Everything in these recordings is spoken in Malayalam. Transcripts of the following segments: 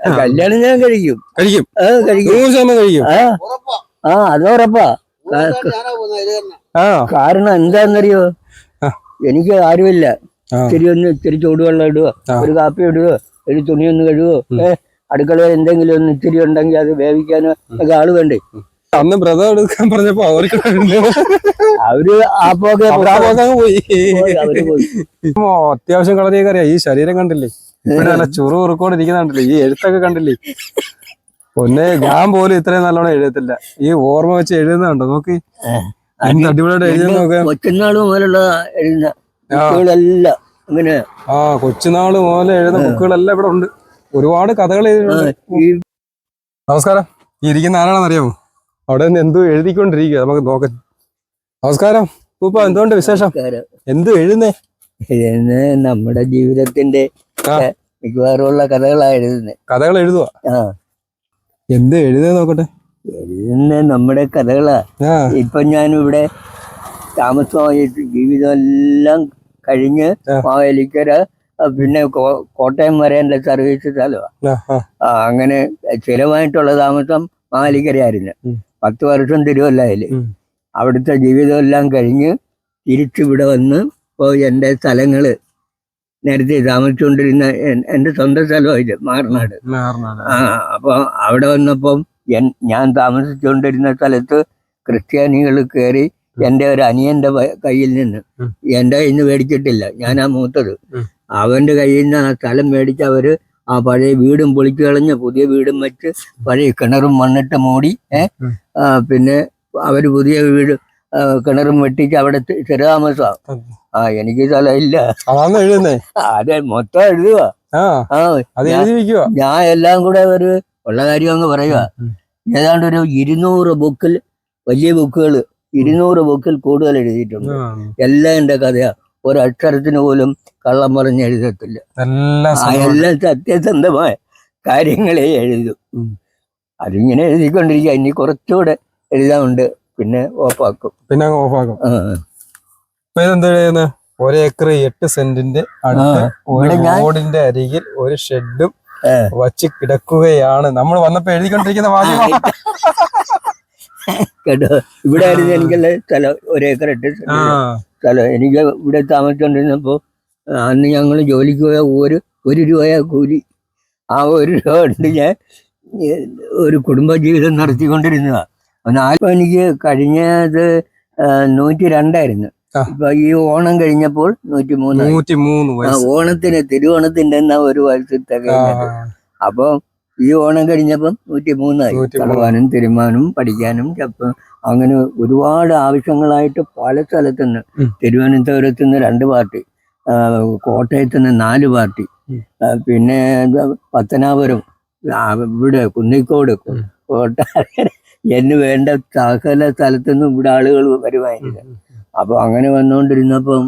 കല്യാണം ഞാൻ കഴിക്കും. കഴിക്കും. ആ കഴിക്കും. നൂറ് ശതമാനം കഴിക്കും. ആ. ആ അത് ഉറപ്പാ. ആ കാരണം എന്താന്നറിയോ? എനിക്ക് ആരുമില്ല. ഇത്തിരി ഒന്ന് ഇത്തിരി ചൂടുവെള്ളം ഇടുവോ? ഒരു കാപ്പി ഇടുവോ? ഒരു തുണി ഒന്ന് കഴുകുവോ ഏ അടുക്കളയിൽ എന്തെങ്കിലും ഒന്ന് ഇത്തിരി ഉണ്ടെങ്കിൽ അത് വേവിക്കാനോ ഒക്കെ ആൾ വേണ്ടേ? അന്ന് വ്രതം എടുക്കാൻ പറഞ്ഞപ്പോ അവർക്ക് അവർ പോയി, അവർ പോയി. അത്യാവശ്യം കളറിയൊക്കെ അറിയാം. ഈ ശരീരം കണ്ടില്ലേ? ഇവിടെ നല്ല ചുറു കണ്ടില്ലേ ഈ എഴുത്തൊക്കെ കണ്ടില്ലേ? പൊന്നെ ഞാൻ പോലും ഇത്രയും നല്ലോണം എഴുതത്തില്ല. ഈ ഓർമ്മ വെച്ച് എഴുതുന്നുണ്ടോ? നോക്കി. എന്ത് അടിപൊളിയായിട്ട് നോക്കാം. കൊച്ചുനാൾ മുതലുള്ള എഴുതുന്ന ബുക്കുകളെല്ലാം ഇങ്ങനെ ആ കൊച്ചുനാൾ മുതൽ എഴുതുന്ന ബുക്കുകളെല്ലാം ഇവിടെ ഉണ്ട്. ഒരുപാട് കഥകൾ എഴുതിയിട്ടുണ്ട്. നമസ്കാരം. ഈ ഇരിക്കുന്ന ആരാണെന്ന് അറിയാമോ അവിടെ നിന്ന് എന്തോ എഴുതിക്കൊണ്ടിരിക്കുക നമുക്ക് നോക്കാം. നമസ്കാരം. പൂപ്പ എന്തുകൊണ്ട് വിശേഷം? എന്ത് എഴുതുന്നേ? എഴുതുന്ന നമ്മുടെ ജീവിതത്തിന്റെ മിക്കവാറുമുള്ള കഥകളാ എഴുതുന്നത് കഥകൾ എഴുതുക എന്ത് എഴുതുക നോക്കട്ടെ? എഴുതുന്ന നമ്മുടെ കഥകളാ. ഇപ്പൊ ഞാൻ ഇവിടെ താമസമായിട്ട് ജീവിതം എല്ലാം കഴിഞ്ഞ്. മാവേലിക്കര പിന്നെ കോട്ടയം വരെ എന്റെ സർവീസ് സ്ഥലമാണ് അങ്ങനെ ചിലവായിട്ടുള്ള താമസം മാവേലിക്കരയായിരുന്നു. പത്ത് വർഷം തിരുവല്ലായിൽ. അവിടുത്തെ ജീവിതം എല്ലാം കഴിഞ്ഞ് തിരിച്ചിവിടെ വന്ന് ഇപ്പോൾ എന്റെ സ്ഥലങ്ങൾ നേരത്തെ താമസിച്ചുകൊണ്ടിരുന്ന എൻ- എന്റെ സ്വന്തം സ്ഥലമായിട്ട് മാറനാട്. ആ അപ്പോൾ അവിടെ വന്നപ്പം എൻ- ഞാൻ താമസിച്ചുകൊണ്ടിരുന്ന സ്ഥലത്ത് ക്രിസ്ത്യാനികൾ കയറി എന്റെ ഒരു അനിയന്റെ കയ്യിൽ നിന്ന്. എന്റെ കയ്യിൽ നിന്ന് മേടിച്ചിട്ടില്ല. ഞാനാ മൂത്തത്. അവന്റെ അവന്റെ കയ്യിൽ നിന്ന് ആ സ്ഥലം മേടിച്ച് അവർ ആ പഴയ വീടും പൊളിച്ചു കളഞ്ഞ് പുതിയ വീടും വെച്ച് പഴയ കിണറും മണ്ണിട്ട് മൂടി പിന്നെ അവർ പുതിയ വീട് കിണറും വെട്ടിച്ച് അവിടെ സ്ഥി- സ്ഥിരതാമസമാണ് ആ എനിക്ക് സ്ഥലമില്ല അതാണ് എഴുതുന്നേ. അതെ മൊത്തം എഴുതുക ഞാൻ- എല്ലാം കൂടെ ഒരു ഉള്ള കാര്യം അങ്ങ് പറയുക ഏതാണ്ട് ഒരു ഇരുന്നൂറ് ബുക്കിൽ വലിയ ബുക്കുകൾ ഇരുന്നൂറ് ബുക്കിൽ കൂടുതൽ എഴുതിയിട്ടുണ്ട്. എല്ലാം എന്റെ കഥയാ. ഒരക്ഷരത്തിന് പോലും കള്ളം പറഞ്ഞ് എഴുതത്തില്ല. എല്ലാം സത്യസന്ധമായ കാര്യങ്ങളെ എഴുതും. അതിങ്ങനെ എഴുതിക്കൊണ്ടിരിക്കുക. ഇനി കുറച്ചുകൂടെ എഴുതാനുണ്ട്. പിന്നെ ഓഫാക്കും. പിന്നെ ഓഫാക്കും. ഇതെന്താ ചെയ്യുന്നത് ഒരേക്കർ എട്ട് സെന്റിന്റെ അടുത്ത് ഒരു റോഡിന്റെ അരികിൽ ഒരു ഷെഡും. വച്ച് കിടക്കുകയാണ്. നമ്മൾ വന്നപ്പോ എഴുതിക്കൊണ്ടിരിക്കുന്ന വാചകം. കേട്ടോ? ഇവിടെ ആയിരുന്നു എനിക്കുള്ള സ്ഥലം ഒരേക്കർ എട്ട് സെന്റ് സ്ഥലം എനിക്ക് ഇവിടെ താമസിച്ചോണ്ടിരുന്നപ്പോ അന്ന് ഞങ്ങൾ ജോലിക്ക് പോയ ഒരു ഒരു രൂപയാ കൂലി. ആ ഒരു രൂപ കൊണ്ട് ഞാൻ ഒരു ഒരു കുടുംബജീവിതം നടത്തിക്കൊണ്ടിരുന്നതാ. നാല് എനിക്ക് കഴിഞ്ഞത് നൂറ്റി രണ്ടായിരുന്നു. ഇപ്പൊ ഈ ഓണം കഴിഞ്ഞപ്പോൾ നൂറ്റി മൂന്ന് ഓണത്തിന് തിരുവോണത്തിന്റെ എന്നാ ഒരു വയസ്സത്തെ കഴിഞ്ഞത് അപ്പൊ ഈ ഓണം കഴിഞ്ഞപ്പം നൂറ്റി മൂന്നായി നൂറ്റി മൂന്ന്. കളവാനും തിരുമാനും പഠിക്കാനും ചപ്പം അങ്ങനെ ഒരുപാട് ആവശ്യങ്ങളായിട്ട് പല സ്ഥലത്തുനിന്ന് നിന്ന് തിരുവനന്തപുരത്ത് നിന്ന് രണ്ട് പാർട്ടി കോട്ടയത്ത് നിന്ന് നാല് പാർട്ടി പിന്നെ പത്തനാപുരം ഇവിടെ കുന്നിക്കോട് കോട്ട എന്ന് വേണ്ട സകല സ്ഥലത്തുനിന്നും ഇവിടെ ആളുകൾ വരുമായിരുന്നു അപ്പൊ അങ്ങനെ വന്നുകൊണ്ടിരുന്നപ്പം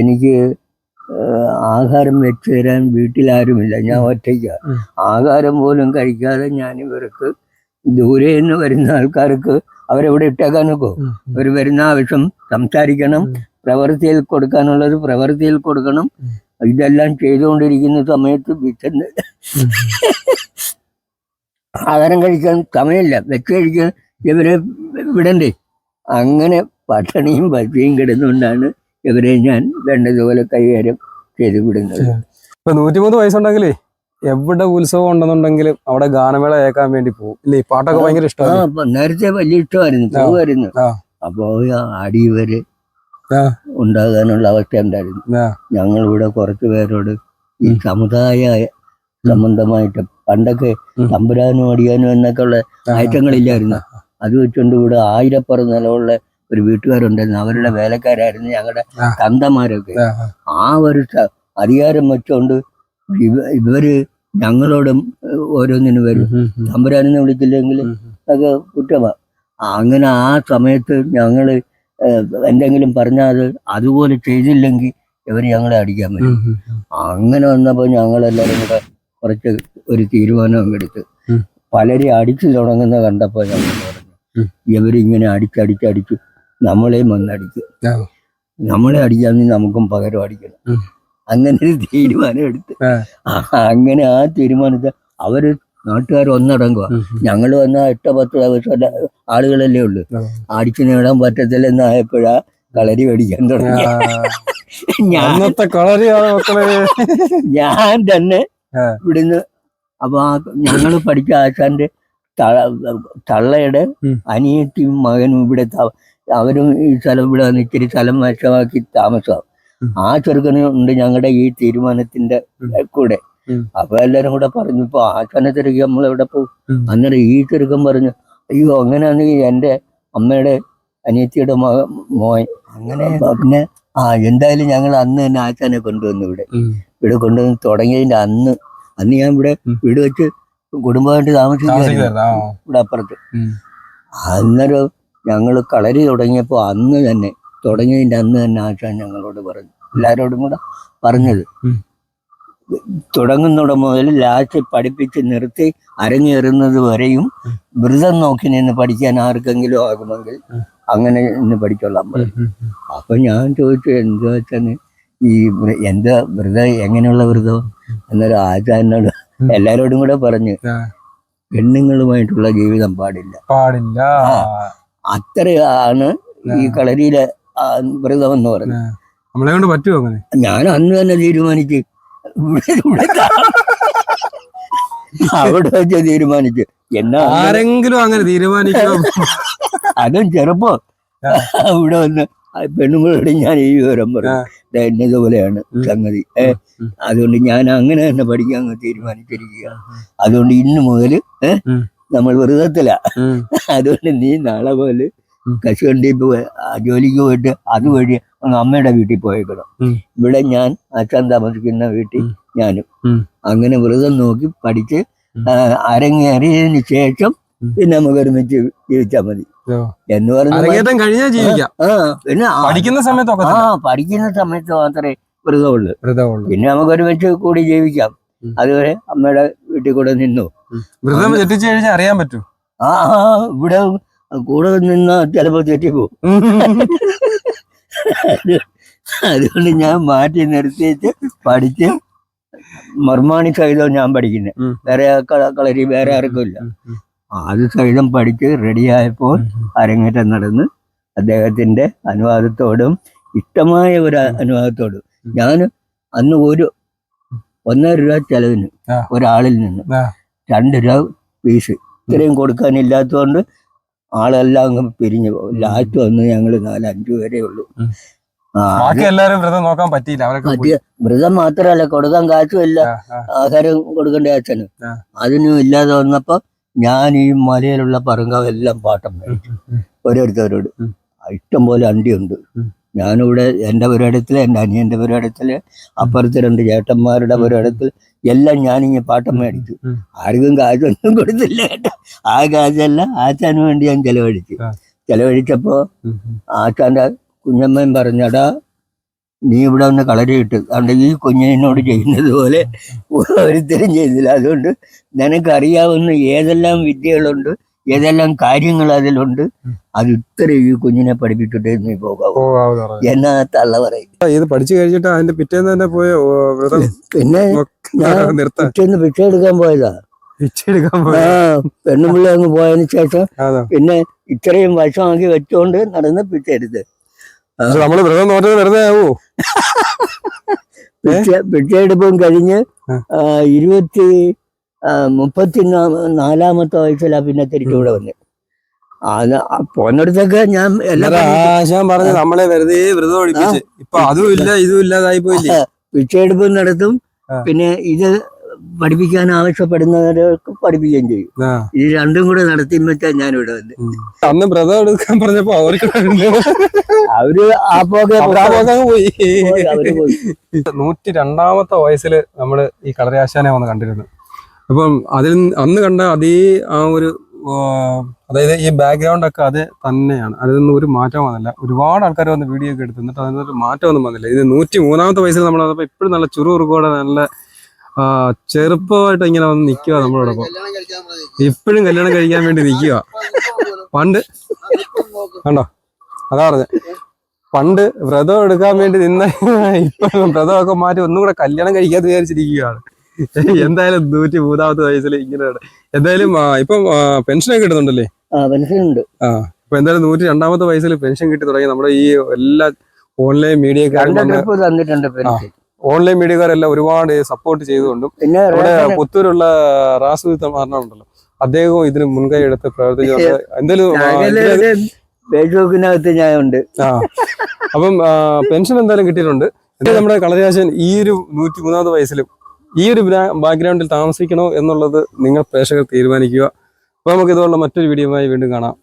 എനിക്ക് ആഹാരം വെച്ചു തരാൻ വീട്ടിലാരുമില്ല ഞാൻ ഒറ്റയ്ക്ക ആഹാരം പോലും കഴിക്കാതെ ഞാൻ ഇവർക്ക് ദൂരെ നിന്ന് വരുന്ന ആൾക്കാർക്ക് അവരെവിടെ ഇട്ടേക്കാൻ നോക്കോ ഉം, ഉം. അവർ വരുന്ന ആവശ്യം സംസാരിക്കണം. പ്രവൃത്തിയിൽ കൊടുക്കാനുള്ളത് പ്രവൃത്തിയിൽ കൊടുക്കണം. ഇതെല്ലാം ചെയ്തുകൊണ്ടിരിക്കുന്ന സമയത്ത് വിശന്ന്. ആഹാരം കഴിക്കാൻ സമയമില്ല വെച്ച് കഴിക്കാൻ ഇവരെ വിടണ്ടേ അങ്ങനെ പട്ടണിയും പശിയും കിടന്നുകൊണ്ടാണ് ഇവരെ ഞാൻ വേണ്ടതുപോലെ കൈകാര്യം ചെയ്തു വിടുന്നത്. ഇപ്പൊ നൂറ്റിമൂന്ന് വയസ്സുണ്ടെങ്കിലേ എവിടെ ഉത്സവം ഉണ്ടെന്നുണ്ടെങ്കിലും അവിടെ ഗാനമേള കേൾക്കാൻ വേണ്ടി പോകും. ഇല്ലേ? പാട്ടൊക്കെ ഭയങ്കര ഇഷ്ടമാണ് നേരത്തെ വലിയ ഇഷ്ടമായിരുന്നു. പോകുമായിരുന്നു അപ്പൊ അപ്പോ അടി വരെ ഉണ്ടാകാനുള്ള അവസ്ഥ ഉണ്ടായിരുന്നു. ഞങ്ങളിവിടെ ഞങ്ങൾ ഇവിടെ കുറച്ച് പേരോട് ഈ. സമുദായ സംബന്ധമായിട്ട് പണ്ടൊക്കെ. തമ്പുരാനും അടിയാനും എന്നൊക്കെ ഉള്ള ഐറ്റങ്ങളില്ലായിരുന്നു. അത് വെച്ചുകൊണ്ട് ഇവിടെ ആയിരപ്പുറം നിലമുള്ള ഒരു വീട്ടുകാരുണ്ടായിരുന്നു അവരുടെ വേലക്കാരായിരുന്നു ഞങ്ങളുടെ. തന്തമാരൊക്കെ ആ, ഒരു അധികാരം വെച്ചുകൊണ്ട് ഇവ- ഇവർ ഞങ്ങളോടും ഓരോന്നിനും വരും തമ്പുരാനെന്ന് വിളിച്ചില്ലെങ്കിൽ. അതൊക്കെ കുറ്റമാണ് അങ്ങനെ ആ സമയത്ത് ഞങ്ങൾ എന്തെങ്കിലും പറഞ്ഞാൽ അത് അതുപോലെ ചെയ്തില്ലെങ്കിൽ ഇവർ ഞങ്ങളെ അടിക്കാൻ പറ്റും. അങ്ങനെ വന്നപ്പോൾ ഞങ്ങളെല്ലാവരും കൂടെ കുറച്ച് ഒരു തീരുമാനം എടുത്ത്. പലരെ അടിച്ചു തുടങ്ങുന്ന കണ്ടപ്പോൾ ഞങ്ങൾ. ഇവരിങ്ങനെ അടിച്ചടിച്ചടിച്ചു നമ്മളെയും വന്നടിക്കും. നമ്മളെ അടിക്കാമെങ്കിൽ നമുക്കും പകരം അടിക്കണം. അങ്ങനെ ഒരു തീരുമാനം എടുത്ത് അങ്ങനെ ആ തീരുമാനത്തെ അവർ നാട്ടുകാർ ഒന്നടങ്കുക ഞങ്ങൾ വന്ന എട്ടോ പത്ത് ദിവസം ആളുകളല്ലേ ഉള്ളു. അടിച്ചു നേടാൻ പറ്റത്തില്ലെന്നായപ്പോഴാ കളരി മേടിക്കാൻ തുടങ്ങി. ഞാൻ തന്നെ ഇവിടുന്ന് അപ്പൊ ആ ഞങ്ങൾ പഠിച്ച ആശാന്റെ തള്ളയുടെ. അനിയത്തിയും മകനും ഇവിടെ അവരും ഈ സ്ഥലം ഇവിടെ ഇച്ചിരി സ്ഥലം വശമാക്കി താമസമാവും ആ ചെറുക്കനുണ്ട് ഞങ്ങളുടെ ഈ തീരുമാനത്തിന്റെ കൂടെ. അപ്പൊ എല്ലാരും കൂടെ പറഞ്ഞു ഇപ്പൊ ആശാനെ തിരക്കി നമ്മൾ എവിടെ പോകും. അന്നേരം ഈ ചെറുക്കൻ പറഞ്ഞു അയ്യോ അങ്ങനെയാണെങ്കിൽ എന്റെ അമ്മയുടെ അനിയത്തിയുടെ മക മോൻ അങ്ങനെ പിന്നെ ആ എന്തായാലും ഞങ്ങൾ അന്ന് തന്നെ ആശാനെ കൊണ്ടുവന്നു ഇവിടെ. ഇവിടെ കൊണ്ടുവന്ന് തുടങ്ങിയതിന്റെ അന്ന് അന്ന് ഞാൻ ഇവിടെ. വീട് വെച്ച് കുടുംബമായിട്ട് താമസിക്കുകയായിരുന്നു. ഇവിടെ അപ്പുറത്ത്. അന്നേരം ഞങ്ങൾ കളരി തുടങ്ങിയപ്പോൾ അന്ന് തന്നെ തുടങ്ങിയതിന്റെ അന്ന് തന്നെ ആശാൻ ഞങ്ങളോട് പറഞ്ഞു എല്ലാവരോടും കൂടെ പറഞ്ഞത്. തുടങ്ങുന്നിട മുതൽ ലാസ്റ്റ് പഠിപ്പിച്ച് നിർത്തി അരങ്ങേറുന്നത് വരെയും. വ്രതം നോക്കി നിന്ന് പഠിക്കാൻ ആർക്കെങ്കിലും ആകുമെങ്കിൽ. അങ്ങനെ ഇന്ന് പഠിച്ചോളാം. അപ്പൊ ഞാൻ ചോദിച്ചു എന്താ വെച്ചാൽ ഈ എന്താ വ്രതം എങ്ങനെയുള്ള വ്രതം എന്നൊരു ആചാരനോട്. എല്ലാരോടും കൂടെ പറഞ്ഞു. പെണ്ണുങ്ങളുമായിട്ടുള്ള ജീവിതം പാടില്ല. പാടില്ല. അത്രയാണ് ഈ കളരിയിലെ വ്രതം എന്ന് പറഞ്ഞത് നമ്മളെ കൊണ്ട് പറ്റുമോ അങ്ങനെ? ഞാൻ അന്ന് തന്നെ തീരുമാനിച്ച്. അവിടെ വെച്ച് തീരുമാനിച്ചു. എന്നാ ആരെങ്കിലും അങ്ങനെ തീരുമാനിക്കോ അതും ചെറുപ്പം. അവിടെ ഇവിടെ വന്ന് പെണ്ണുങ്ങളോട് ഞാൻ ഈ വിവരം പറഞ്ഞു ഇതുപോലെയാണ്. സംഗതി. അതുകൊണ്ട് ഞാൻ അങ്ങനെ തന്നെ പഠിക്കാൻ അങ്ങ് തീരുമാനിച്ചിരിക്കുക അതുകൊണ്ട് ഇന്ന് മുതൽ. നമ്മൾ വ്രതത്തില. അതുകൊണ്ട് നീ നാളെ പോലെ. കശുവണ്ടി ജോലിക്ക് പോയിട്ട് അതുവഴി അങ്ങ് അമ്മയുടെ വീട്ടിൽ പോയേക്കണം. ഇവിടെ ഞാൻ അച്ഛൻ താമസിക്കുന്ന വീട്ടിൽ. ഞാനും. അങ്ങനെ വ്രതം നോക്കി പഠിച്ച്. അരങ്ങേറിയതിന് ശേഷം പിന്നെ നമുക്ക് ഒരുമിച്ച് ജീവിച്ചാൽ മതി. എന്ന് പറഞ്ഞ അരങ്ങേറ്റം കഴിഞ്ഞാൽ ജീവിക്കാം. പിന്നെ പഠിക്കുന്ന സമയത്തൊക്കെ ആ പഠിക്കുന്ന സമയത്ത് മാത്രമേ വ്രതമുള്ളൂ വ്രതമുള്ളൂ പിന്നെ നമുക്ക് ഒരുമിച്ച് കൂടി ജീവിക്കാം. അതുവരെ അമ്മയുടെ വീട്ടിൽ കൂടെ നിന്നു. വ്രതം തെറ്റിച്ചു കഴിഞ്ഞാൽ അറിയാൻ പറ്റൂ. ആ ഇവിടെ കൂടെ നിന്ന ചിലപ്പോ തെറ്റിപ്പോവും അതുകൊണ്ട് ഞാൻ മാറ്റി നിർത്തിയിട്ട് പഠിച്ച് മർമാണി സഹിതം ഞാൻ പഠിക്കുന്നത് വേറെ കളരി വേറെ ആർക്കും ഇല്ല. അത് സഹിതം പഠിച്ച് റെഡിയായപ്പോൾ അരങ്ങേറ്റം നടന്ന് അദ്ദേഹത്തിന്റെ അനുവാദത്തോടും ഇഷ്ടമായ ഒരു അനുവാദത്തോടും ഞാൻ അന്ന് ഒരു ഒന്നര രൂപ ചെലവിന് ഒരാളിൽ നിന്ന്. രണ്ട് രൂപ ഫീസ് ഇത്രയും കൊടുക്കാനില്ലാത്തതുകൊണ്ട് ആളെല്ലാം അങ്ങ് പിരിഞ്ഞു പോകും ലാസ്റ്റ് വന്ന് ഞങ്ങൾ നാലഞ്ചു പേരേ ഉള്ളൂ. എല്ലാരും വ്രതം നോക്കാൻ പറ്റിയില്ല. അവരൊക്കെ വ്രതം മാത്രമല്ല കൊടുക്കാൻ കാശുമില്ല. ആഹാരം കൊടുക്കേണ്ട അച്ഛന് അതിനും ഇല്ലാതെ വന്നപ്പോ ഞാൻ ഈ മലയിലുള്ള പറങ്കാവെല്ലാം പാട്ടം മേടിച്ചു. ഓരോരുത്തരോട്. ഇഷ്ടം പോലെ അണ്ടിയുണ്ട്. ഞാനിവിടെ എന്റെ പുരയിടത്തിൽ എന്റെ അനിയന്റെ പുരയിടത്തിൽ അപ്പുറത്ത് രണ്ട് ചേട്ടന്മാരുടെ. പുരയിടത്തിൽ എല്ലാം ഞാനിങ്ങനെ പാട്ടം മേടിച്ചു. ആർക്കും കാശൊന്നും കൊടുത്തില്ല കേട്ടോ ആ കാശെല്ലാം ആച്ചാന് വേണ്ടി ഞാൻ ചെലവഴിച്ചു ചെലവഴിച്ചപ്പോൾ ഉം. കുഞ്ഞമ്മയും പറഞ്ഞടാ നീ ഇവിടെ ഒന്ന് കളരിയിട്ട് അതുകൊണ്ട് ഈ കുഞ്ഞിനോട് ചെയ്യുന്നത് പോലെ ഒരിത്തരും ചെയ്യുന്നില്ല. അതുകൊണ്ട് നിനക്കറിയാവുന്ന ഏതെല്ലാം വിദ്യകളുണ്ട് ഏതെല്ലാം കാര്യങ്ങൾ അതിലുണ്ട് അത് ഇത്ര ഈ കുഞ്ഞിനെ പഠിപ്പിച്ചിട്ടേ നീ പോകാവൂ. എന്നാ തള്ള പറയും. ഇത് പഠിച്ചു കഴിഞ്ഞിട്ട് അതിന്റെ പിറ്റേന്ന് തന്നെ പോയ പിന്നെ ഞാൻ പിറ്റേന്ന് ഭിക്ഷ എടുക്കാൻ പോയതാ. പെണ്ണുമ്പിള്ള അങ്ങ് പോയതിന് ശേഷം പിന്നെ ഇത്രയും വശമാക്കി വെച്ചോണ്ട് നടന്ന് എടുത്ത്. പക്ഷെ നമ്മൾ വ്രതം നോറ്റത് വെറുതെ ആവോ. പിച്ചയെടുപ്പും കഴിഞ്ഞ് ഇരുപത്തി മുപ്പത്തി നാലാമത്തെ വയസ്സിലാ പിന്നെ തിരിച്ചുകൂടെ വന്നു. അത് പോന്നിടത്തൊക്കെ ഞാൻ എല്ലാം പറഞ്ഞു നമ്മളെ വെറുതെ വ്രതം ഇപ്പൊ അതും ഇല്ല ഇതും ഇല്ലാതായി പോയില്ലേ? പിച്ചയെടുപ്പും നടത്തും. പിന്നെ ഇത് പഠിപ്പിക്കാൻ ആവശ്യപ്പെടുന്നവരൊക്കെ പഠിപ്പിക്കുകയും ചെയ്യും. ഇത് രണ്ടും കൂടെ നടത്തിയുമ്പോഴാ ഞാൻ ഇവിടെ വന്ന്. അന്ന് ബ്രദർ എടുക്കാൻ പറഞ്ഞപ്പോ അവർക്ക് അവർ ആ പോകെ പോയി. പോയി, അവർ പോയി. നൂറ്റി രണ്ടാമത്തെ വയസ്സിൽ നമ്മൾ ഈ കളരാശാനെ വന്ന് കണ്ടിരുന്നു. അപ്പം അതിൽ അന്ന് കണ്ട അതേ ആ ഒരു അതായത് ഈ ബാക്ക്ഗ്രൗണ്ട് ഒക്കെ അത് തന്നെയാണ്. അതിൽ നിന്ന് ഒരു മാറ്റം വന്നില്ല. ഒരുപാട് ആൾക്കാർ വന്ന് വീഡിയോ ഒക്കെ എടുത്തു എന്നിട്ട് മാറ്റം ഒന്നും വന്നില്ല. ഇത് നൂറ്റി മൂന്നാമത്തെ വയസ്സിൽ നമ്മൾ ഇപ്പോഴും നല്ല ചുറുകുറുക്കോടെ നല്ല ആ, ചെറുപ്പമായിട്ട് ഇങ്ങനെ വന്ന് നിൽക്കുക നമ്മളോടൊപ്പം. ഇപ്പോഴും കല്യാണം കഴിക്കാൻ വേണ്ടി നിൽക്കുക. പണ്ട് കണ്ടോ? അതാ പറഞ്ഞ. പണ്ട് വ്രതം എടുക്കാൻ വേണ്ടി നിന്ന ഇപ്പൊ വ്രതമൊക്കെ മാറ്റി ഒന്നും കൂടെ കല്യാണം കഴിക്കാതെ വിചാരിച്ചിരിക്കുകയാണ്. എന്തായാലും നൂറ്റി മൂന്നാമത്തെ വയസ്സിൽ ഇങ്ങനെയാണ് എന്തായാലും ഇപ്പം പെൻഷനൊക്കെ കിട്ടുന്നുണ്ടല്ലേ? ആ ഇപ്പൊ എന്തായാലും നൂറ്റി രണ്ടാമത്തെ വയസ്സിൽ പെൻഷൻ കിട്ടി തുടങ്ങി. നമ്മുടെ ഈ എല്ലാ ഓൺലൈൻ മീഡിയ തന്നിട്ടുണ്ട് ഓൺലൈൻ മീഡിയക്കാരെല്ലാം ഒരുപാട് സപ്പോർട്ട് ചെയ്തുകൊണ്ടും പിന്നെ നമ്മുടെ പുത്തൂരുള്ള റാസു മാറണമുണ്ടല്ലോ അദ്ദേഹവും ഇതിന് മുൻകൈ എടുത്ത് എന്തായാലും ആ, ഞാൻ ഉണ്ട് ആ. അപ്പം പെൻഷൻ എന്തായാലും കിട്ടിയിട്ടുണ്ട്. നമ്മുടെ കളരാശൻ ഈ ഒരു നൂറ്റി മൂന്നാമത് വയസ്സിലും ഈ ഒരു ബാക്ക്ഗ്രൗണ്ടിൽ താമസിക്കണോ എന്നുള്ളത് നിങ്ങൾ പ്രേക്ഷകർ തീരുമാനിക്കുക. അപ്പൊ നമുക്ക് ഇതുപോലുള്ള മറ്റൊരു വീഡിയോയുമായി വീണ്ടും കാണാം.